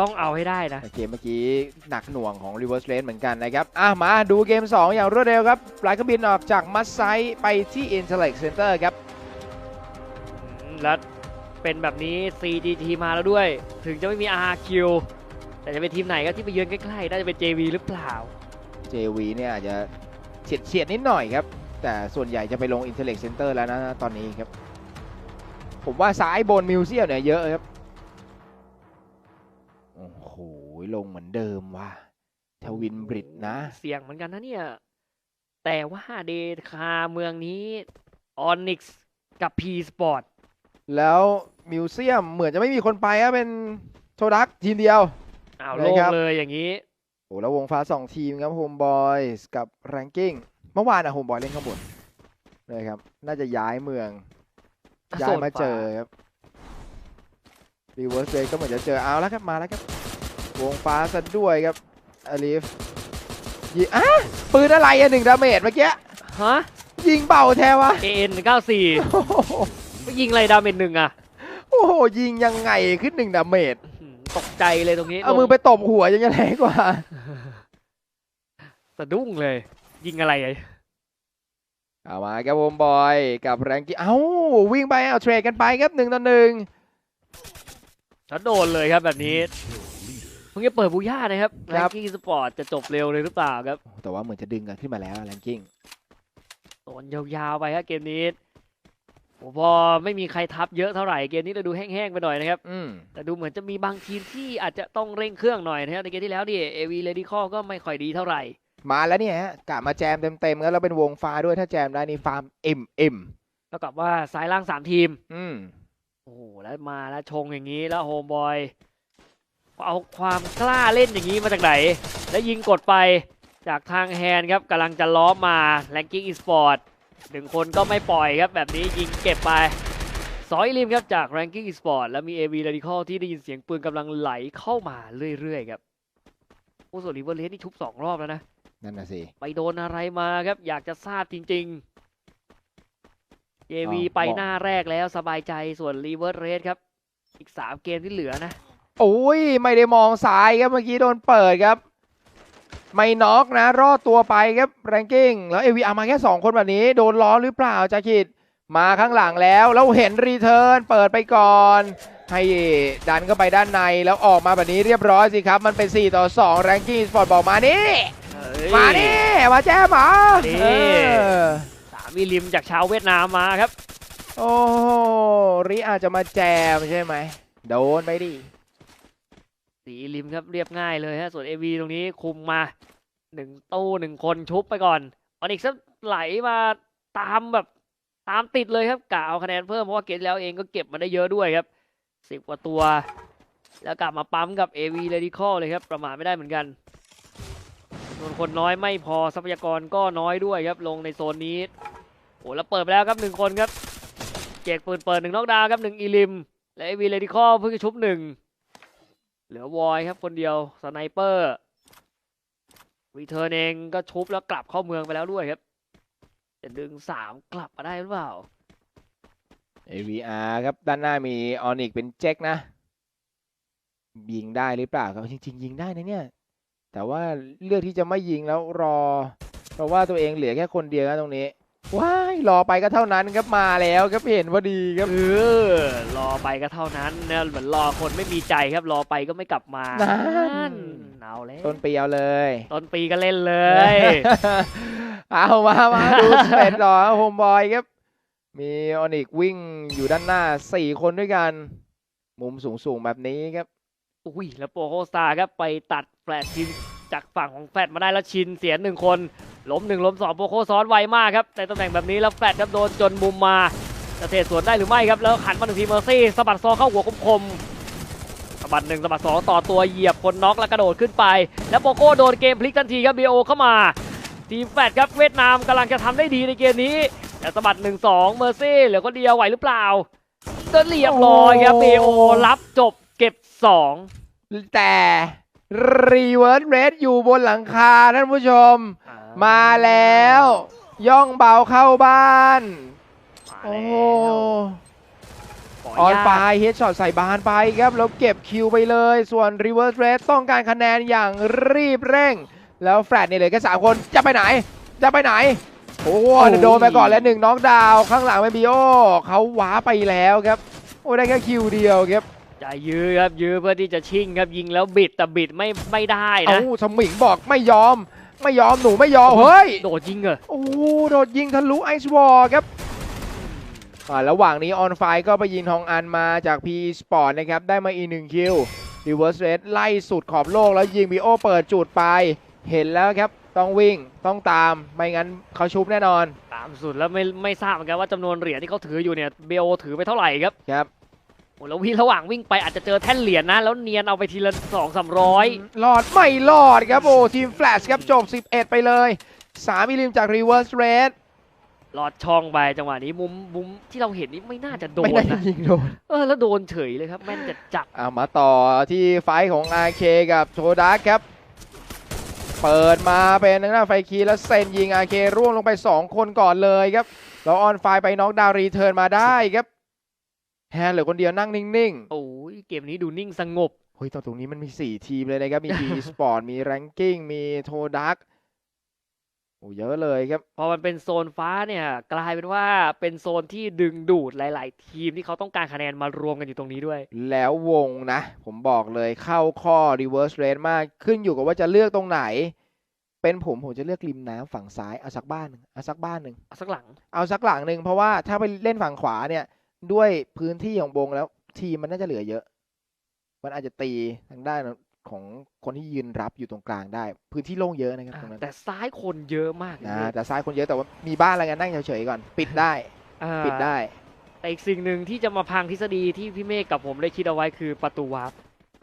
ต้องเอาให้ได้นะแต่เกมเมื่อกี้หนักหน่วงของ Reverse Lane เหมือนกันนะครับ อะมาดูเกม 2 อย่างรวดเร็วครับปลายเครื่องบินออกจากมัสไซไปที่ Intellect Center ครับ แล้วเป็นแบบนี้ CGT มาแล้วด้วย ถึงจะไม่มี RQ แต่จะเป็นทีมไหนก็ที่ไปเยือนใกล้ๆ น่าจะเป็น JV หรือเปล่า JV เนี่ยอาจจะเฉียดเฉียดๆนิดหน่อยครับ แต่ส่วนใหญ่จะไปลง Intellect Center แล้วนะตอนนี้ครับ ผมว่าซ้ายบนมิวเซียมเนี่ยเยอะครับ โอ้โหลงเหมือนเดิมว่ะทวินบริดนะ เสี่ยงเหมือนกันนะเนี่ย แต่ว่าเดคาเมืองนี้ Onyx กับ P Sport แล้วมิวเซียมเหมือนจะไม่มีคนไปครับเป็นโทดักทีมเดียวอ้าวเลยโล่งครับเลยอย่างนี้โอ้แล้ววงฟ้า 2 ทีมครับโฮมบอยส์กับแรงกิ้งเมื่อวานอะโฮมบอยเล่นข้างบนเลยครับ น่าจะย้ายเมือง ย้ายมาเจอครับรีเวิร์สเลยก็เหมือนจะเจอเอาแล้วครับมาแล้วครับ วงฟ้าซะด้วยครับอลิฟยิงอะปืนอะไรอะหนึ่งดาเมจเมื่อกี้ฮะยิงเบาแท้วะ AN 94โอ้โหไม่ยิงอะไรดาเมจหนึ่งอะโอ้โหยิงยังไงขึ้นหนึ่งดาเมจอื้อหือตกใจเลยตรงนี้เอามือไปตบหัวยังจะแรงกว่าสะดุ้งเลย ยิงอะไรไอ้เอามาครับโฮมบอยกับแรงกิ้งเอ้าวิ่งไปเอาเทรดกันไปครับหนึ่งต่อหนึ่งแล้วโดนเลยครับแบบนี้เพิ่งจะเปิดบูย่านะครับแรงกิ้งสปอร์ตจะจบเร็วเลยหรือเปล่าครับ แต่ว่าเหมือนจะดึงกันขึ้นมาแล้วแรงกิ้งโดนยาวๆไปครับเกมนี้โอ้พอไม่มีใครทับเยอะเท่าไหร่เกมนี้เราดูแห้งๆไปหน่อยนะครับอืมแต่ดูเหมือนจะมีบางทีมที่อาจจะต้องเร่งเครื่องหน่อยนะครับในเกมที่แล้วดิเอวีเลดี้คอก็ไม่ค่อยดีเท่าไหร่ มาแล้วเนี่ยฮะกะมาแจมเต็มๆแล้วแล้วเป็นวงฟ้าด้วยถ้าแจมได้นี่ฟาร์มเอ็มเอ็มเท่ากับว่าซ้ายล่างสามทีม อืมโอ้โหแล้วมาแล้วชงอย่างนี้แล้วโฮมบอย เอาความกล้าเล่นอย่างนี้มาจากไหน แล้วยิงกดไปจากทางแฮนด์ครับกำลังจะล้อมมาแรงกิ้งอีสปอร์ตหนึ่งคนก็ไม่ปล่อยครับ แบบนี้ยิงเก็บไปสอยริมครับจาก Ranking Esport แล้วมี AV Radical ที่ได้ยินเสียงปืนกำลังไหลเข้ามาเรื่อยๆครับโอ้ส่วนริเวอร์เลสนี่ทุบสองรอบแล้วนะ นั่นน่ะสิ ไปโดนอะไรมาครับ อยากจะทราบจริงๆ JV อ๋อไปหน้าแรกแล้วสบายใจส่วน r e v e r s e Race ครับ อีก3เกมที่เหลือนะ โอ้ยไม่ได้มองซ้ายครับเมื่อกี้โดนเปิดครับ ไม่น็อกนะ รอดตัวไปครับแรงกิ้งแล้วเอวีอามาแค่ 2 คนแบบนี้ โดนล้อหรือเปล่าจาคิดมาข้างหลังแล้ว แล้วเห็นรีเทิร์นเปิดไปก่อนให้ดันเข้าไปด้านในแล้วออกมาแบบนี้เรียบร้อยสิครับ มันเป็น 4 ต่อ 2 แรงกิ้งสปอร์ตบอกมานี่ มานี่ มาแจ้มเหรอนี่เออสามวิลิมจากชาวเวียดนามมาครับ โอ้ริอาจจะมาแจมใช่ไหมโดนไปดิ สีริมครับเรียบง่ายเลยฮะส่วน AV ตรงนี้คุมมาหนึ่งตู้หนึ่งคนชุบไปก่อนออนิกซ์ไหลมาตามแบบตามติดเลยครับกะเอาคะแนนเพิ่มเพราะว่าเกมที่แล้วเองก็เก็บมาได้เยอะด้วยครับสิบกว่าตัว แล้วกลับมาปั๊มกับ AV Radical เลยครับ ประมาทไม่ได้เหมือนกันจำนวนคนน้อยไม่พอทรัพยากรก็น้อยด้วยครับ ลงในโซนนี้โอ้แล้วเปิดไปแล้วครับหนึ่งคนครับ เจกปืนเปิดหนึ่งนอกดาวครับหนึ่งอีลิม และ AV Radical เพิ่งจะชุบหนึ่ง เหลือวอยครับคนเดียวสไนเปอร์รีเทิร์นเองก็ชุบแล้วกลับเข้าเมืองไปแล้วด้วยครับ จะดึงสามกลับมาได้หรือเปล่า AVR ครับด้านหน้ามีออนิกเป็นเจ็คนะ ยิงได้หรือเปล่าครับจริง ๆ ยิงได้นะเนี่ย แต่ว่าเลือกที่จะไม่ยิงแล้วรอ เพราะว่าตัวเองเหลือแค่คนเดียวนะตรงนี้ ว้ายรอไปก็เท่านั้นครับมาแล้วครับเห็นพอดีครับเออรอไปก็เท่านั้นนะเหมือนรอคนไม่มีใจครับรอไปก็ไม่กลับมานั่นเอาแล้วต้นปีเอาเลย ต้นปีก็เล่นเลย เอามามาดูสเปดต่อโฮมบอยครับ มีออนิกวิ่งอยู่ด้านหน้า4คนด้วยกัน มุมสูงๆแบบนี้ครับอุ้ยแล้วโปรโคสตาร์ครับไปตัดแฟลตชิน จากฝั่งของแฟลตมาได้แล้วชินเสียหนึ่งคนล้มหนึ่งล้มสองโปโคซ้อนไวมากครับในตำแหน่งแบบนี้แล้วแฟลตครับโดนจนมุมมาจะเทสวนได้หรือไม่ครับแล้วหันมาหนึ่งทีเมอร์ซี่สะบัดซอเข้าหัวคมๆสะบัดหนึ่งสะบัดสองต่อตัวเหยียบคนน็อกแล้วกระโดดขึ้นไป แล้วโปโก้โดนเกมพลิกทันทีครับบีโอเข้ามา ทีมแฟลตครับเวียดนามกำลังจะทำได้ดีในเกมนี้แต่สะบัดหนึ่งสองเมอร์ซี่เหลือคนเดียวไหวหรือเปล่าเดินเรียบร้อยครับบีโอรับจบเก็บสองแต่ รีเวิร์สเรสอยู่บนหลังคาท่านผู้ชม มาแล้ว ย่องเบาเข้าบ้านมาโอ้แล้วขอออนญาตไฟเฮดช็อตใส่บานไปครับ แล้วเก็บคิวไปเลย ส่วน Reverse Red ต้องการคะแนนอย่างรีบเร่ง แล้วแฟลตเนี่ยเหลือแค่สามคนจะไปไหน จะไปไหน โอ้โหโดนไปก่อนแล้วหนึ่งน็อกดาวน์ข้างหลังเป็นบีโอเขาว้าไปแล้วครับ โอ้ได้แค่คิวเดียวครับ จะยื้อครับยื้อเพื่อที่จะชิงครับยิงแล้วบิดแต่บิดไม่ไม่ได้เอ้านะสมิงบอกไม่ยอม ไม่ยอมหนูไม่ยอมเฮ้ยโดดยิงเหรอโอ้โหโดดยิงทะลุไอซ์วอลครับอ่าระหว่างนี้ออนไฟก็ไปยิงทองอันมาจาก P Sport นะครับได้มาอีกหนึ่งคิว Reverse Red ไล่สุดขอบโลกแล้วยิงบีโอเปิดจุดไป เห็นแล้วครับต้องวิ่งต้องตามไม่งั้นเขาชุบแน่นอน ตามสุดแล้วไม่ไม่ทราบเหมือนกันว่าจำนวนเหรียญที่เขาถืออยู่เนี่ยเบลถือไปเท่าไหร่ครับครับโอ้ แล้ววิ่งระหว่างวิ่งไปอาจจะเจอแท่นเหรียญนะ แล้วเนียนเอาไปทีละสองสามร้อยรอดไม่รอดครับโอ้ทีมแฟลชครับจบ 11 ไปเลย3มิลลิมจาก Reverse Red ลอดช่องไปจังหวะนี้มุมมุมที่เราเห็นนี่ไม่น่าจะโดไม่นได้นะยิงโดนเออแล้วโดนเฉยเลยครับแม่นจัดจัดเอามาต่อที่ไฟท์ของ RK กับโทดักครับ เปิดมาเป็นทางหน้าไฟคีแล้วเซนยิง RK ร่วงลงไป 2 คนก่อนเลยครับแล้วออนไฟไปน็อกดาวรีเทิร์นมาได้ครับ แฮนเหลือคนเดียวนั่งนิ่งโอ้ยเกมนี้ดูนิ่งสงบๆเฮ้ยตรงตรงนี้มันมี4ทีมเลยนะครับ มี P Sport มี Ranking มีโทดักโอ้เยอะเลยครับ พอมันเป็นโซนฟ้าเนี่ย กลายเป็นว่าเป็นโซนที่ดึงดูดหลาย ๆ ทีมที่เขาต้องการคะแนนมารวมกันอยู่ตรงนี้ด้วย แล้ววงนะ ผมบอกเลยเข้าข้อ reverse rate มากขึ้นอยู่กับว่าจะเลือกตรงไหน เป็นผมผมจะเลือกริมน้ำฝั่งซ้ายเอาสักบ้านหนึ่งเอาสักบ้านหนึ่งเอาสักหลัง เอาสักหลังหนึ่งเพราะว่าถ้าไปเล่นฝั่งขวาเนี่ย ด้วยพื้นที่ของวงแล้ว ทีมมันน่าจะเหลือเยอะ มันอาจจะตีทางด้านของคนที่ยืนรับอยู่ตรงกลางได้ พื้นที่โล่งเยอะนะครับตรงนั้นแต่ซ้ายคนเยอะมากนะแต่ซ้ายคนเยอะแต่ว่ามีบ้านอะไรกันนั่งเฉยๆก่อน ปิดได้อ่าปิดได้ แต่อีกสิ่งหนึ่งที่จะมาพังทฤษฎีที่พี่เมฆกับผมได้คิดเอาไว้คือประตูวาร์ป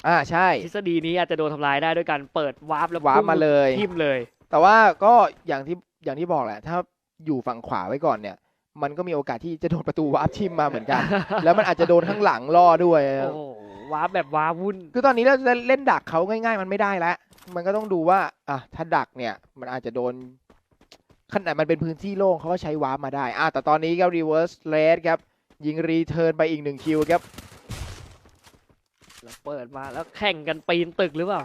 อ่าใช่ ทฤษฎีนี้อาจจะโดนทำลายได้ด้วยการเปิดวาร์ปแล้ววาร์ปมาเลยทิมเลย แต่ว่าก็อย่างที่อย่างที่บอกแหละ ถ้าอยู่ฝั่งขวาไว้ก่อนเนี่ย มันก็มีโอกาสที่จะโดนประตูวาร์ปทิมมาเหมือนกัน แล้วมันอาจจะโดนข้างหลังล่อด้วยโอ้โหวาร์ปแบบวาร์ปวุ่น คือตอนนี้เราจะเล่นดักเขาง่าย ๆ มันไม่ได้แล้ว มันก็ต้องดูว่าอะถ้าดักเนี่ยมันอาจจะโดนขนาดมันเป็นพื้นที่โล่งเขาก็ใช้วาร์ปมาได้อะแต่ตอนนี้ก็ reverse red ครับยิงรีเทิร์นไปอีกหนึ่งคิวครับแล้วเปิดมาแล้วแข่งกันปีนตึกหรือเปล่า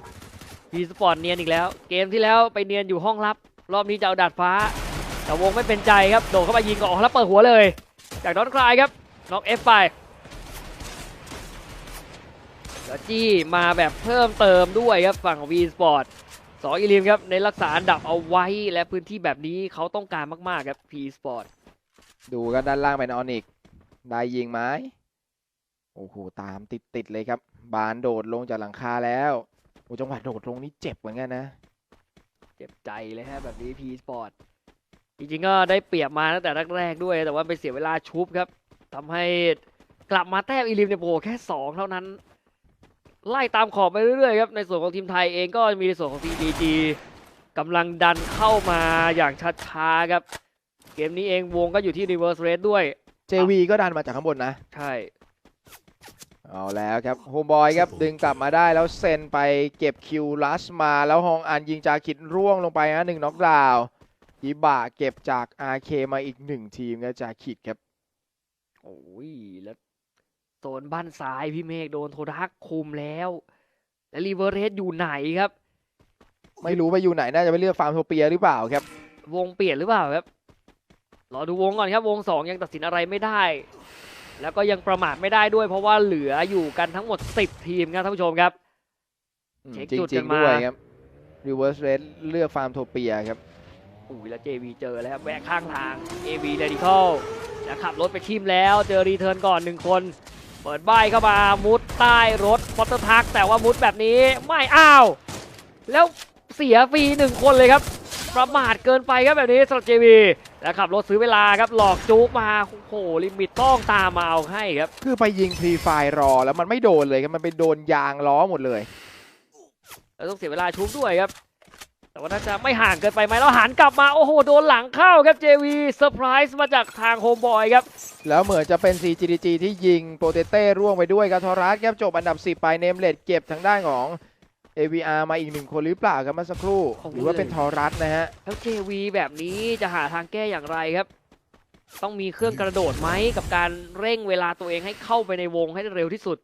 พีสปอร์ตเนียนอีกแล้ว เกมที่แล้วไปเนียนอยู่ห้องลับ รอบนี้จะเอาดาดฟ้า แต่วงไม่เป็นใจครับโดดเข้ามายิงก่อนแล้วเปิดหัวเลย จากดอนคลายครับน็อกเอฟไปแล้วจี้มาแบบเพิ่มเติมด้วยครับฝั่งวีสปอร์ตสองอีลิมครับในนรักษาอันดับเอาไว้และพื้นที่แบบนี้เขาต้องการมากๆครับพีสปอร์ตดูกันด้านล่างเป็นออนิกได้ยิงไหมโอ้โหตามติดติดๆเลยครับ บานโดดลงจากหลังคาแล้วโอ้จังหวะโดดลงนี่เจ็บเหมือนกันนะ เจ็บใจเลยฮะแบบนี้พีสปอร์ต จริงๆก็ได้เปรียบมาตั้งแต่แรกๆด้วย แต่ว่าไปเสียเวลาชุบครับทำให้กลับมาแต้มอีลิมเนี่ยโผล่แค่ 2 เท่านั้น ไล่ตามขอบไปเรื่อยๆครับ ในส่วนของทีมไทยเองก็มีในส่วนของ TDG กำลังดันเข้ามาอย่างช้าๆครับ เกมนี้เองวงก็อยู่ที่ Reverse Rate ด้วย JV ก็ดันมาจากข้างบนนะ ใช่ เอาแล้วครับโฮมบอยครับ ดึงกลับมาได้แล้วเซนไปเก็บคิวลัสมา แล้วฮองอันยิงจากขิดร่วงลงไปนะหนึ่งน็อกดาวน์ ฮิบะเก็บจาก RK มาอีกหนึ่งทีมครับจากขิดครับโอ้ยแล้วโซนบ้านซ้ายพี่เมฆโดนโทดักคุมแล้ว แล้ว Reverse Rate อยู่ไหนครับ ไม่รู้ไปอยู่ไหน น่าจะไปเลือกฟาร์มโทเปียหรือเปล่าครับ วงเปลี่ยนหรือเปล่าครับ รอดูวงก่อนครับ วงสองยังตัดสินอะไรไม่ได้ แล้วก็ยังประมาทไม่ได้ด้วย เพราะว่าเหลืออยู่กันทั้งหมด10ทีมครับท่านผู้ชมครับอืมเช็คจริจุงดจริกังนมาด้วยครับ Reverse Red เลือกฟาร์มโทเปียครับ อุ้ยแล้ว JV เจอแล้วครับแวะข้างทาง AV Radical แล้วขับรถไปทิมแล้วเจอรีเทิร์นก่อนหนึ่งคน เปิดบ้ายเข้ามามุดใต้รถมอเตอร์ทักแต่ว่ามุดแบบนี้ไม่อ้าว แล้วเสียฟรีหนึ่งคนเลยครับ ประมาทเกินไปครับแบบนี้สำหรับ JV แล้วขับรถซื้อเวลาครับหลอกจุกมาโอ้โหลิมิตต้องตามมาเอาให้ครับ คือไปยิงพรีไฟรอแล้วมันไม่โดนเลยครับมันไปโดนยางล้อหมดเลย แล้วต้องเสียเวลาชุบด้วยครับ แต่ว่าน่าจะไม่ห่างเกินไปไหมแล้วหันกลับมาโอ้โหโดนหลังเข้าครับ JV เซอร์ไพรส์มาจากทางโฮมบอยครับ แล้วเหมือนจะเป็น CGDG ที่ยิงโปรเตเต้ร่วงไปด้วยครับทอรัสครับจบอันดับ 10 ไปเนมเลดเก็บทางด้านของ AVR มาอีกหนึ่งคนหรือเปล่าครับเมื่อสักครู่โอ้โหหรือว่าเป็นทอรัสนะฮะ แล้ว JV แบบนี้จะหาทางแก้อย่างไรครับ ต้องมีเครื่องกระโดดไหมกับการเร่งเวลาตัวเองให้เข้าไปในวงให้ได้เร็วที่สุด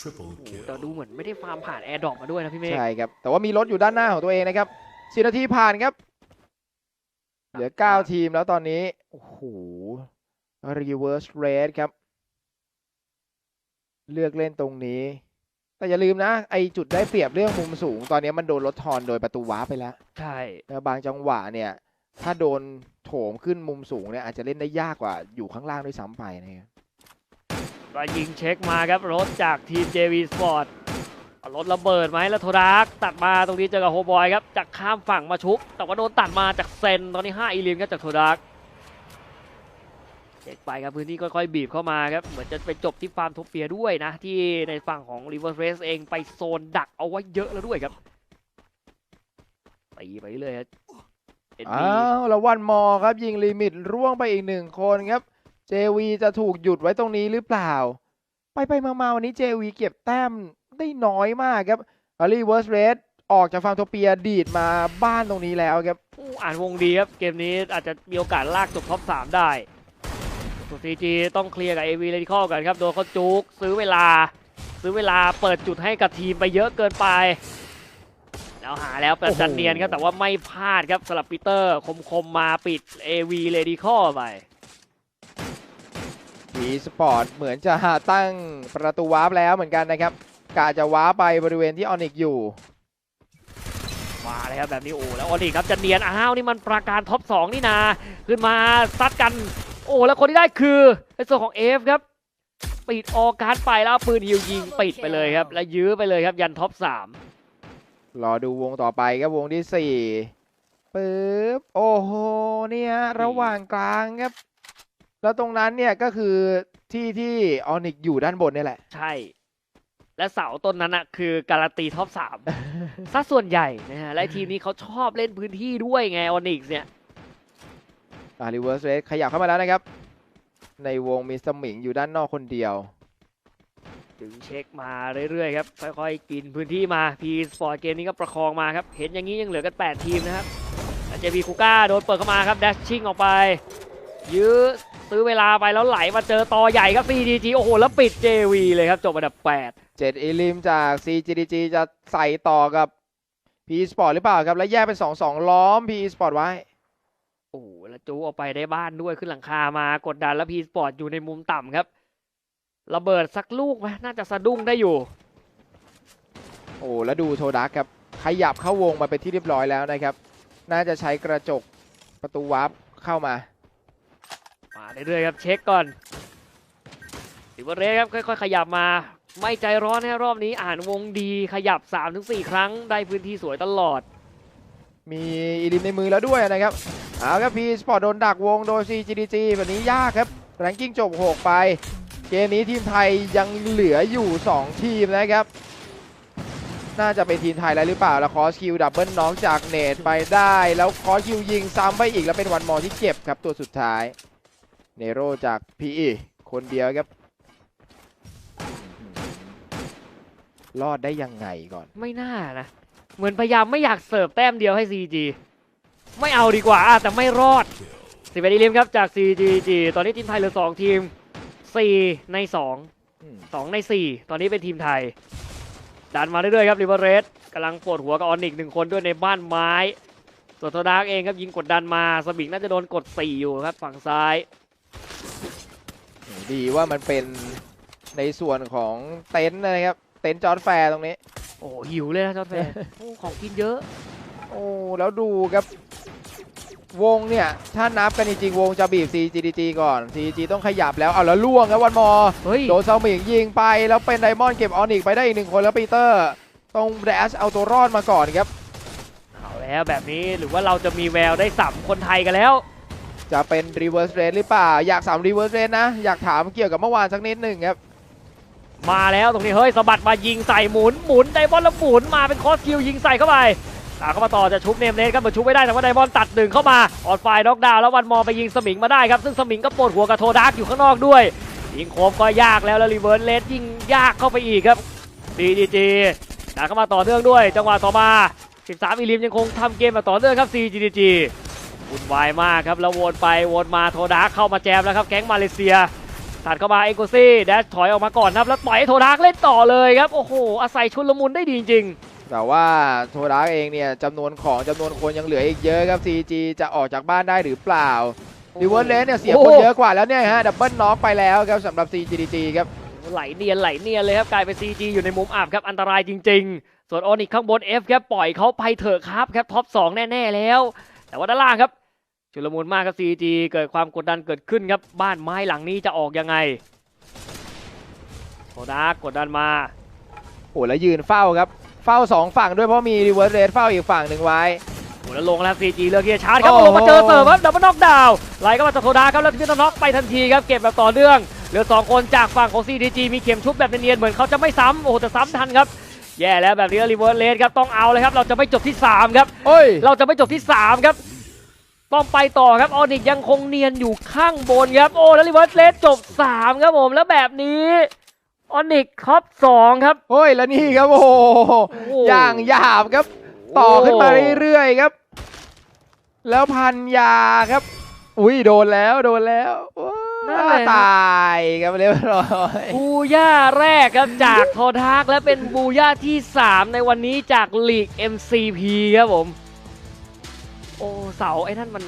Triple โอ้โห kill. แต่ดูเหมือนไม่ได้ฟาร์มผ่านแอร์ดรอปมาด้วยนะพี่เมฆใช่ครับ แต่ว่ามีรถอยู่ด้านหน้าของตัวเองนะครับสินาทีผ่านครับ เหลือ 9 ทีมแล้วตอนนี้ โอ้โห reverse rate ครับ เลือกเล่นตรงนี้ แต่อย่าลืมนะ ไอจุดได้เปรียบเรื่องมุมสูง ตอนนี้มันโดนลดทอนโดยประตูวาร์ปไปแล้ว ใช่แล้วบางจังหวะเนี่ย ถ้าโดนโถมขึ้นมุมสูงเนี่ยอาจจะเล่นได้ยากกว่าอยู่ข้างล่างด้วยซ้ำไปนะครับ ก็ยิงเช็คมาครับรถจากทีม JV Sport รถระเบิดไหมแล้วโทร์กตัดมาตรงนี้เจอกับโฮบอยครับจากข้ามฝั่งมาชุบ แต่ว่าโดนตัดมาจากเซนตอนนี้5อีลิมครับจากโทร์กเช็คไปครับพื้นที่ค่อยๆบีบเข้ามาครับเหมือนจะไปจบที่ฟาร์มโทเปียด้วยนะ ที่ในฝั่งของ River Race เองไปโซนดักเอาไว้เยอะแล้วด้วยครับตีไปเรื่อยครับอ้าวแล้ววันมอครับยิงลิมิตร่วงไปอีกหนึ่งคนครับ JV จะถูกหยุดไว้ตรงนี้หรือเปล่า ไปไปมามาวันนี้ JV เก็บแต้มได้น้อยมากครับอารีเวิร์สเรสออกจากฟาร์มโทเปียดีดมาบ้านตรงนี้แล้วครับอ่านวงดีครับ เกมนี้อาจจะมีโอกาสลากจบท็อป 3 ได้ส่วน CG ต้องเคลียร์กับ AV r a d i c a l กันครับ โดนเขาจุกซื้อเวลา ซื้อเวลาเปิดจุดให้กับทีมไปเยอะเกินไป แล้วหาแล้วประจันเนียนครับ แต่ว่าไม่พลาดครับสลับปีเตอร์คมๆมาปิด AV r a d i c a l ไป วีสปอร์ตเหมือนจะตั้งประตูวาร์ปแล้วเหมือนกันนะครับกาจะวาร์ปไปบริเวณที่ออนิกอยู่ มาเลยครับแบบนี้โอ้แล้วออนิกครับจะเนียนอ้าวนี่มันประการท็อป2นี่นาขึ้นมาซัดกัน โอ้แล้วคนที่ได้คือในส่วนของเอฟครับ ปิดออกการดไปแล้วเอาปืนฮิวยิงปิดไปเลยครับ และยื้อไปเลยครับยันท็อป3รอดูวงต่อไปครับวงที่สี่ปึ๊บโอ้โหเนี่ยระหว่างกลางครับ แล้วตรงนั้นเนี่ยก็คือที่ที่ออนิกอยู่ด้านบนเนี่ยแหละ ใช่ และเสาต้นนั้นอะคือการันตีท็อปสามซะส่วนใหญ่นะฮะและทีมนี้เขาชอบเล่นพื้นที่ด้วยไงออนิกเนี่ยอาริเวอร์สเรสขยับเข้ามาแล้วนะครับ ในวงมีสมิงอยู่ด้านนอกคนเดียวถึงเช็คมาเรื่อยๆครับ ค่อยๆ กินพื้นที่มาพีสปอร์ตเกมนี้ก็ประคองมาครับ เห็นอย่างนี้ยังเหลือกัน 8 ทีมนะครับแล้วเจบีคูก้าโดนเปิดเข้ามาครับ แดชชิ่งออกไป ยื้อ ซื้อเวลาไปแล้วไหลมาเจอต่อใหญ่ครับ CDG โอ้โห แล้วปิด JV เลยครับ จบอันดับ 8 เจ็ดเอลิมจาก CGDG จะใส่ต่อกับ P Sport หรือเปล่าครับ แล้วแยกเป็น 2-2 ล้อม P Sport ไว้ โอ้โห แล้วจูออกไปได้บ้านด้วยขึ้นหลังคามากดดันแล้วพีสปอร์ตอยู่ในมุมต่ำครับ ระเบิดสักลูกไหมน่าจะสะดุ้งได้อยู่ โอ้แล้วดูโทดักครับขยับเข้าวงมาเป็นที่เรียบร้อยแล้วนะครับ น่าจะใช้กระจกประตูวาร์ปเข้ามามา เรื่อยๆครับเช็คก่อนสิวเรสครับค่อยๆขยับมาไม่ใจร้อนให้รอบนี้อ่านวงดีขยับ 3-4 ครั้งได้พื้นที่สวยตลอด มีอีลิมในมือแล้วด้วยนะครับเอาครับ P Sport โดนดักวงโดย CGDG แบบนี้ยากครับ แรงกิ้งจบ 6 ไป เกมนี้ทีมไทยยังเหลืออยู่ 2 ทีมนะครับ น่าจะเป็นทีมไทยแล้วหรือเปล่า แล้วคอสคิวดับเบิลน้องจากเนตไปได้ แล้วคอสคิวยิงซ้ำไปอีกแล้วเป็นวันมอที่เก็บครับตัวสุดท้าย เนโรจาก PE คนเดียวครับ รอดได้ยังไงก่อน ไม่น่านะ เหมือนพยายามไม่อยากเสิร์ฟแต้มเดียวให้ CG ไม่เอาดีกว่าอะแต่ไม่รอดสิบเอ็ดอีลิมครับจาก CGG ตอนนี้ทีมไทยเหลือ 2 ทีม 4 ใน2อืม2ใน 4 ตอนนี้เป็นทีมไทย ดันมาเรื่อยๆครับริเวอร์เรสกำลังปวดหัวกับออนิกหนึ่งคนด้วยในบ้านไม้ส่วนโทดาร์กเองครับยิงกดดันมาสบิงน่าจะโดนกด 4 อยู่ครับฝั่งซ้าย ดีว่ามันเป็นในส่วนของเต็นท์นะครับ เต็นท์จอร์ดแฟร์ตรงนี้ โอ้โหหิวเลยนะจอร์ดแฟร์โอ้ของกินเยอะ โอ้แล้วดูครับ วงเนี่ย ถ้านับกันจริงๆวงจะบีบ CGDG ก่อน CG ต้องขยับแล้วเอาแล้วล่วงครับวันมอเฮ้ยโดนเซาหมิงยิงไป แล้วเป็นไดมอนด์เก็บออนิกไปได้อีกหนึ่งคนแล้วปีเตอร์ต้องแดชเอาตัวรอดมาก่อนครับเอาแล้วแบบนี้หรือว่าเราจะมีแววได้สับคนไทยกันแล้ว จะเป็นรีเวิร์สเรนหรือเปล่า อยากสามรีเวิร์สเรนนะ อยากถามเกี่ยวกับเมื่อวานสักนิดหนึ่งครับ มาแล้วตรงนี้เฮ้ยสะบัดมายิงใส่หมุนหมุนไดบอลแล้วหมุนมาเป็นคอสคิวยิงใส่เข้าไปตาเข้ามาต่อจะชุบเนมเนสครับเหมือนชุบไม่ได้แต่ว่าไดบอลตัดหนึ่งเข้ามาออนไฟน็อกดาวน์แล้ววันมอไปยิงสมิงมาได้ครับซึ่งสมิงก็ปวดหัวกับโทดักอยู่ข้างนอกด้วยยิงโคมก็ยากแล้วแล้วรีเวิร์สเลสยิงยากเข้าไปอีกครับดีดีจีดันเข้ามาต่อเนื่องด้วย จังหวะต่อมา 13 อีลิมยังคงทำเกมมาต่อเนื่องครับ CGG วุ่นวายมากครับแล้ววนไปวนมาโทดาร์กเข้ามาแจมแล้วครับแก๊งมาเลเซียตัดเข้ามาเอโกซี่แดชถอยออกมาก่อนครับแล้วปล่อยให้โทดาร์กเล่นต่อเลยครับโอ้โหอาศัยชุลมุนได้ดีจริงแต่ว่าโทรักเองเนี่ยจำนวนของจำนวนคนยังเหลืออีกเยอะครับ CG จะออกจากบ้านได้หรือเปล่าๆดิเวอร์เลนเนี่ยเสียโอ้คนโหเยอะกว่าแล้วเนี่ยฮะดับเบิลน็อกไปแล้วครับสำหรับ CGDG ครับไหลเนียนไหลเนียนเลยครับกลายเป็น CG อยู่ในมุมอับครับอันตรายจริง ๆ ส่วนโอนิกข้างบน F ครับปล่อยเขาไปเถอะครับครับท็อป2แน่ๆแล้ว แต่ว่าด้านล่างครับ ชุลมุนมากครับ CG เกิดความกดดันเกิดขึ้นครับ บ้านไม้หลังนี้จะออกยังไงโซดากดดันมาโอ้แล้วยืนเฝ้าครับ เฝ้าสองฝั่งด้วยเพราะมีรีเวิร์สเรเฝ้าอีกฝั่งหนึ่งไว้โอ้แล้วลงแล้ว CG เลือกที่จะชาร์จครับโอ้ลโหงมาเจอเสิร์ฟครับดับเบิลน็อกดาวน์ไหลเข้ามาจากโซดาครับแล้วขึ้นน็อกไปทันทีครับเก็บแบบต่อเนื่องเหลือ2คนจากฝั่งของ CDG มีเข็มชุบแบบเนียนๆเหมือนเขาจะไม่ซ้ำโอ้โหแต่ซ้ำทันครับแย่แล้วแบบนี้รีเวิร์สเลสครับต้องเอาเลยครับเราจะไม่จบที่3ครับโอ้ยเราจะไม่จบที่3ครับ ต้องไปต่อครับออนิกยังคงเนียนอยู่ข้างบนครับโอ้แล้วรีเวิร์สเลสจบ 3 ครับผมแล้วแบบนี้ออนิกท็อป2ครับโอ้ยแล้วนี่ครับโอ้โหโอ้โหอย่างหยาบครับ ต่อขึ้นมาเรื่อยๆครับ แล้วพันยาครับ อุ้ยโดนแล้วโดนแล้วว้าตายครับเรียบร้อยบูย่าแรกครับจากโททากและเป็นบูย่าที่ 3 ในวันนี้จากลีก MCP ครับผมโอ้เสาไอ้นั่นมัน